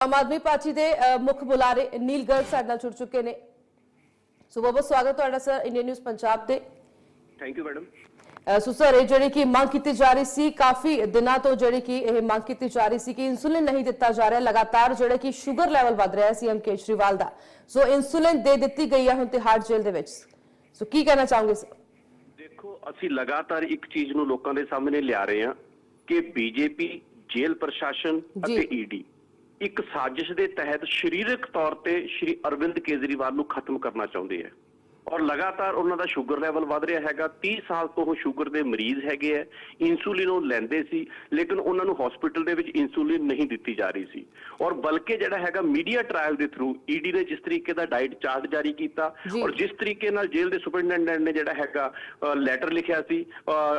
Aam Aadmi party ਦੇ ਮੁੱਖ ਬੁਲਾਰੇ ਨੀਲ ਗਰਗ ਸਾਡੇ ਨਾਲ ਜੁੜ ਚੁੱਕੇ ਨੇ। ਸੋ ਬਹੁਤ ਬਹੁਤ ਸਵਾਗਤ ਤੁਹਾਡਾ ਸਰ ਇੰਡੀਅਨ ਨਿਊਜ਼ ਪੰਜਾਬ ਤੇ thank you madam so sir ਇਹ ਜਿਹੜੀ ਕਿ ਮੰਗ ਕੀਤੀ ਜਾ ਰਹੀ ਸੀ ਕਾਫੀ ਦਿਨਾਂ ਤੋਂ ਜਿਹੜੀ ਕਿ ਇਹ ਮੰਗ ਕੀਤੀ ਜਾ ਰਹੀ ਸੀ ਕਿ ਇਨਸੂਲਿਨ ਨਹੀਂ ਦਿੱਤਾ ਜਾ ਰਿਹਾ ਲਗਾਤਾਰ ਜਿਹੜਾ ਕਿ ਸ਼ੂਗਰ ਲੈਵਲ ਵੱਧ ਰਿਹਾ ਸੀਐਮ ਕੇਜਰੀਵਾਲ ਦਾ। ਸੋ ਇਨਸੂਲਿਨ ਦੇ ਦਿੱਤੀ ਗਈ ਹੈ ਹੁਣ ਤਿਹਾੜ ਜੇਲ੍ਹ ਦੇ ਵਿੱਚ। ਸੋ ਕੀ ਕਹਿਣਾ ਚਾਹੋਗੇ ਸਰ? ਦੇਖੋ ਅਸੀਂ ਲਗਾਤਾਰ ਇੱਕ ਚੀਜ਼ ਨੂੰ ਲੋਕਾਂ ਦੇ ਸਾਹਮਣੇ ਲਿਆ ਰਹੇ ਹਾਂ ਕਿ ਬੀਜੇਪੀ ਜੇਲ੍ਹ ਪ੍ਰਸ਼ਾਸਨ। ਅਤੇ ਈਡੀ ਇੱਕ ਸਾਜ਼ਿਸ਼ ਦੇ ਤਹਿਤ ਸਰੀਰਕ ਤੌਰ ਤੇ ਸ਼੍ਰੀ ਅਰਵਿੰਦ ਕੇਜਰੀਵਾਲ ਨੂੰ ਖਤਮ ਕਰਨਾ ਚਾਹੁੰਦੇ ਹੈ ਔਰ ਲਗਾਤਾਰ ਉਹਨਾਂ ਦਾ ਸ਼ੂਗਰ ਲੈਵਲ ਵਧ ਰਿਹਾ ਹੈਗਾ। 30 ਸਾਲ ਤੋਂ ਉਹ ਸ਼ੂਗਰ ਦੇ ਮਰੀਜ਼ ਹੈਗੇ ਹੈ ਇਨਸੂਲਿਨ ਉਹ ਲੈਂਦੇ ਸੀ ਲੇਕਿਨ ਉਹਨਾਂ ਨੂੰ ਹਸਪੀਟਲ ਦੇ ਵਿੱਚ ਇਨਸੂਲਿਨ ਨਹੀਂ ਦਿੱਤੀ ਜਾ ਰਹੀ ਸੀ। ਔਰ ਬਲਕਿ ਜਿਹੜਾ ਹੈਗਾ ਮੀਡੀਆ ਟ੍ਰਾਇਲ ਦੇ ਥਰੂ ਈਡੀ ਨੇ ਜਿਸ ਤਰੀਕੇ ਦਾ ਡਾਈਟ ਚਾਰਟ ਜਾਰੀ ਕੀਤਾ। ਔਰ ਜਿਸ ਤਰੀਕੇ ਨਾਲ ਜੇਲ੍ਹ ਦੇ ਸੁਪਰਡੈਂਟੈਂਟ ਨੇ ਜਿਹੜਾ ਹੈਗਾ ਲੈਟਰ ਲਿਖਿਆ ਸੀ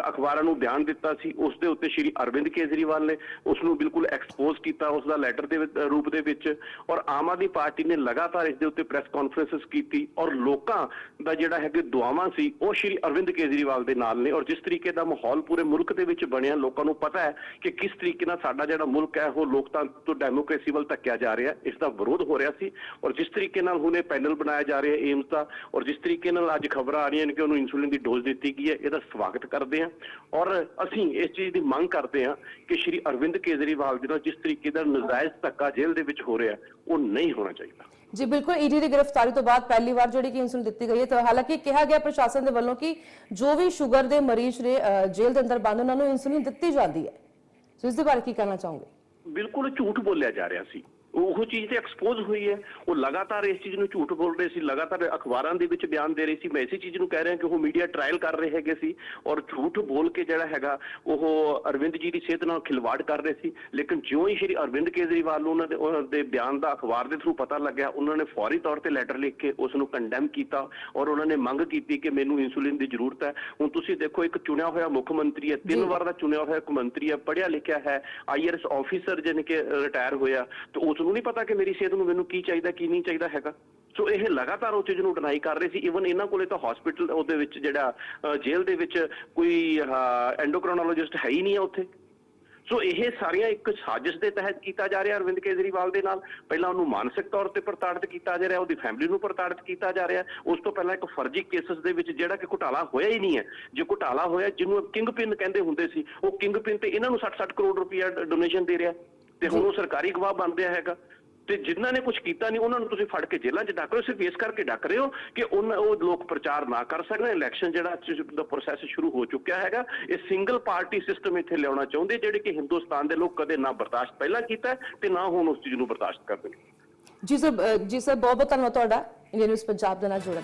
ਅਖਬਾਰਾਂ ਨੂੰ ਬਿਆਨ ਦਿੱਤਾ ਸੀ ਉਸ ਦੇ ਉੱਤੇ ਸ਼੍ਰੀ ਅਰਵਿੰਦ ਕੇਜਰੀਵਾਲ ਨੇ ਉਸ ਨੂੰ ਬਿਲਕੁਲ ਐਕਸਪੋਜ਼ ਕੀਤਾ ਉਸ ਦਾ ਲੈਟਰ ਦੇ ਰੂਪ ਦੇ ਵਿੱਚ। ਔਰ ਆਮ ਆਦਮੀ ਪਾਰਟੀ ਨੇ ਲਗਾਤਾਰ ਇਸ ਦੇ ਉੱਤੇ ਪ੍ਰੈਸ ਕਾਨਫਰੰਸਸ ਕੀਤੀ ਔਰ ਲੋਕਾਂ ਦਾ ਜਿਹੜਾ ਹੈਗੇ ਦੁਆਵਾਂ ਸੀ, ਉਹ ਸ਼੍ਰੀ ਅਰਵਿੰਦ ਕੇਜਰੀਵਾਲ ਦੇ ਨਾਲ ਨੇ ਔਰ ਜਿਸ ਤਰੀਕੇ ਦਾ ਮਾਹੌਲ ਪੂਰੇ ਮੁਲਕ ਦੇ ਵਿੱਚ ਬਣਿਆ, ਲੋਕਾਂ ਨੂੰ ਪਤਾ ਹੈ ਕਿ ਕਿਸ ਤਰੀਕੇ ਨਾਲ ਸਾਡਾ ਜਿਹੜਾ ਮੁਲਕ ਹੈ, ਉਹ ਲੋਕਤੰਤਰ ਤੋਂ ਡੈਮੋਕ੍ਰੇਸੀ ਵੱਲ ਧੱਕਿਆ ਜਾ ਰਿਹਾ ਇਸ ਦਾ ਵਿਰੋਧ ਹੋ ਰਿਹਾ ਸੀ ਔਰ ਜਿਸ ਤਰੀਕੇ ਨਾਲ ਹੁਣੇ ਪੈਨਲ ਬਣਾਇਆ ਜਾ ਰਿਹਾ ਏਮਸ ਦਾ ਔਰ ਜਿਸ ਤਰੀਕੇ ਨਾਲ ਅੱਜ ਖਬਰਾਂ ਆ ਰਹੀਆਂ ਨੇ ਕਿ ਉਹਨੂੰ ਇਨਸੂਲਿਨ ਦੀ ਡੋਜ਼ ਦਿੱਤੀ ਗਈ ਹੈ, ਇਹਦਾ ਸਵਾਗਤ ਕਰਦੇ ਹਾਂ ਔਰ ਅਸੀਂ ਇਸ ਚੀਜ਼ ਦੀ ਮੰਗ ਕਰਦੇ ਹਾਂ ਕਿ ਸ਼੍ਰੀ ਅਰਵਿੰਦ ਕੇਜਰੀਵਾਲ ਜੀ ਨਾਲ ਜਿਸ ਤਰੀਕੇ ਦਾ ਨਜਾਇਜ਼ ਧੱਕਾ ਜੇਲ੍ਹ ਦੇ ਵਿੱਚ ਹੋ ਰਿਹਾ ਉਹ ਨਹੀਂ ਹੋਣਾ ਚਾਹੀਦਾ। ਜੀ ਬਿਲਕੁਲ ਈਡੀ ਦੀ ਗ੍ਰਿਫਤਾਰੀ ਤੋਂ ਬਾਅਦ ਪਹਿਲੀ ਵਾਰ ਜਿਹੜੀ ਕਿ ਇਨਸੂਲਿਨ ਦਿੱਤੀ ਗਈ ਹੈ ਤਾਂ ਹਾਲਾਂਕਿ ਕਿਹਾ ਗਿਆ ਪ੍ਰਸ਼ਾਸਨ ਦੇ ਵੱਲੋਂ ਕਿ ਜੋ ਵੀ ਸ਼ੂਗਰ ਦੇ ਮਰੀਜ਼ ਨੇ ਅ, ਜੇਲ੍ਹ ਦੇ ਅੰਦਰ ਬੰਦ ਉਹਨਾਂ ਨੂੰ ਇਨਸੂਲਿਨ ਦਿੱਤੀ ਜਾਂਦੀ ਹੈ। ਸੋ ਇਸ ਦੇ ਬਾਰੇ ਕੀ ਕਹਿਣਾ ਚਾਹੋਗੇ? ਬਿਲਕੁਲ ਝੂਠ ਬੋਲਿਆ ਜਾ ਰਿਹਾ ਸੀ। ਉਹ ਚੀਜ਼ ਤੇ ਐਕਸਪੋਜ਼ ਹੋਈ ਹੈ। ਉਹ ਲਗਾਤਾਰ ਇਸ ਚੀਜ਼ ਨੂੰ ਝੂਠ ਬੋਲ ਰਹੇ ਸੀ ਲਗਾਤਾਰ ਅਖਬਾਰਾਂ ਦੇ ਵਿੱਚ ਬਿਆਨ ਦੇ ਰਹੇ ਸੀ। ਮੈਂ ਇਸੇ ਚੀਜ਼ ਨੂੰ ਕਹਿ ਰਿਹਾ ਕਿ ਉਹ ਮੀਡੀਆ ਟ੍ਰਾਇਲ ਕਰ ਰਹੇ ਹੈਗੇ ਸੀ ਔਰ ਝੂਠ ਬੋਲ ਕੇ ਜਿਹੜਾ ਹੈਗਾ ਉਹ ਅਰਵਿੰਦ ਜੀ ਦੀ ਸਿਹਤ ਨਾਲ ਖਿਲਵਾੜ ਕਰ ਰਹੇ ਸੀ। ਲੇਕਿਨ ਜਿਉਂ ਹੀ ਸ਼੍ਰੀ ਅਰਵਿੰਦ ਕੇਜਰੀਵਾਲ ਨੂੰ ਉਹਨਾਂ ਦੇ ਉਹਨਾਂ ਦੇ ਬਿਆਨ ਦਾ ਅਖਬਾਰ ਦੇ ਥਰੂ ਪਤਾ ਲੱਗਿਆ ਉਹਨਾਂ ਨੇ ਫੌਰੀ ਤੌਰ ਤੇ ਲੈਟਰ ਲਿਖ ਕੇ ਉਸ ਨੂੰ ਕੰਡੈਮ ਕੀਤਾ ਔਰ ਉਹਨਾਂ ਨੇ ਮੰਗ ਕੀਤੀ ਕਿ ਮੈਨੂੰ ਇਨਸੂਲਿਨ ਦੀ ਜ਼ਰੂਰਤ ਹੈ। ਹੁਣ ਤੁਸੀਂ ਦੇਖੋ ਇੱਕ ਚੁਣਿਆ ਹੋਇਆ ਮੁੱਖ ਮੰਤਰੀ ਹੈ ਤਿੰਨ। ਵਾਰ ਦਾ ਚੁਣਿਆ ਹੋਇਆ ਇੱਕ ਮੰਤਰੀ ਹੈ ਪੜ੍ਹਿਆ ਲਿਖਿਆ ਹੈ ਆਈਆਰਐਸ ਆਫੀਸਰ ਜਿਹਨੇ ਕਿ ਰਿਟਾਇਰ ਹੋਇਆ ਤੇ ਉਸ ਨੂੰ ਨਹੀਂ ਪਤਾ ਕਿ ਮੇਰੀ ਸਿਹਤ ਨੂੰ ਮੈਨੂੰ ਕੀ ਚਾਹੀਦਾ, ਕੀ ਨਹੀਂ ਚਾਹੀਦਾ ਹੈਗਾ। ਸੋ ਇਹ ਲਗਾਤਾਰ ਉਹ ਚੀਜ਼ ਨੂੰ ਡਿਨਾਈ ਕਰ ਰਹੇ ਸੀ। ਇਵਨ ਇਹਨਾਂ ਕੋਲੇ ਤਾਂ ਹਸਪੀਟਲ ਉਹਦੇ ਵਿੱਚ ਜਿਹੜਾ ਜੇਲ੍ਹ ਦੇ ਵਿੱਚ ਕੋਈ ਐਂਡੋਕ੍ਰੋਨੋਲੋਜਿਸਟ ਹੈ ਹੀ ਨਹੀਂ ਹੈ ਉੱਥੇ। ਸੋ ਇਹ ਸਾਰੀਆਂ ਇੱਕ ਸਾਜ਼ਿਸ਼ ਦੇ ਤਹਿਤ ਕੀਤਾ ਜਾ ਰਿਹਾ ਅਰਵਿੰਦ ਕੇਜਰੀਵਾਲ ਦੇ ਨਾਲ। ਪਹਿਲਾਂ ਉਹਨੂੰ ਮਾਨਸਿਕ ਤੌਰ ਤੇ ਪ੍ਰਤਾੜਿਤ ਕੀਤਾ ਜਾ ਰਿਹਾ, ਉਹਦੀ ਫੈਮਿਲੀ ਨੂੰ ਪ੍ਰਤਾੜਿਤ ਕੀਤਾ ਜਾ ਰਿਹਾ। ਉਸ ਤੋਂ ਪਹਿਲਾਂ ਇੱਕ ਫਰਜ਼ੀ ਕੇਸਸ ਦੇ ਵਿੱਚ ਜਿਹੜਾ ਕਿ ਘੁਟਾਲਾ ਹੋਇਆ ਹੀ ਨਹੀਂ ਹੈ। ਜੇ ਘੁਟਾਲਾ ਹੋਇਆ, ਜਿਹਨੂੰ ਕਿੰਗ ਪਿਨ ਕਹਿੰਦੇ ਹੁੰਦੇ ਸੀ, ਉਹ ਕਿੰਗ ਪਿਨ ਤੇ ਇਹਨਾਂ ਨੂੰ 60-60 ਕਰੋੜ ਰੁਪਇਆ ਡੋਨੇਸ਼ਨ ਦੇ ਰਿਹਾ। ਤੇ ਹੁਣ ਉਹ ਸਰਕਾਰੀ ਗਵਾਹ ਬਣ ਰਿਹਾ ਹੈਗਾ। ਤੇ ਜਿਨ੍ਹਾਂ ਨੇ ਕੁਝ ਕੀਤਾ ਨਹੀਂ, ਉਹਨਾਂ ਨੂੰ ਤੁਸੀਂ ਫੜ ਕੇ ਜੇਲ੍ਹਾਂ 'ਚ ਡੱਕ ਰਹੇ ਹੋ, ਸਿਰਫ ਇਸ ਕਰਕੇ ਡੱਕ ਰਹੇ ਹੋ ਕਿ ਉਹਨਾਂ ਉਹ ਲੋਕ ਪ੍ਰਚਾਰ ਨਾ ਕਰ ਸਕਣ। ਇਲੈਕਸ਼ਨ ਜਿਹੜਾ ਦਾ ਪ੍ਰੋਸੈਸ ਸ਼ੁਰੂ ਹੋ ਚੁੱਕਿਆ ਹੈਗਾ। ਇਹ ਸਿੰਗਲ ਪਾਰਟੀ ਸਿਸਟਮ ਇੱਥੇ ਲਿਆਉਣਾ ਚਾਹੁੰਦੇ, ਜਿਹੜੇ ਕਿ ਹਿੰਦੁਸਤਾਨ ਦੇ ਲੋਕ ਕਦੇ ਨਾ ਬਰਦਾਸ਼ਤ ਪਹਿਲਾਂ ਕੀਤਾ ਤੇ ਨਾ ਹੁਣ ਉਸ ਚੀਜ਼ ਨੂੰ ਬਰਦਾਸ਼ਤ ਕਰਦੇ ਨੇ। ਜੀ ਸਰ ਜੀ ਸਰ ਬਹੁਤ ਬਹੁਤ ਧੰਨਵਾਦ ਤੁਹਾਡਾ। ਇੰਡੀਅਨ ਨਿਊਜ਼ ਪੰਜਾਬ ਦੇ ਨਾਲ ਜੁੜਨ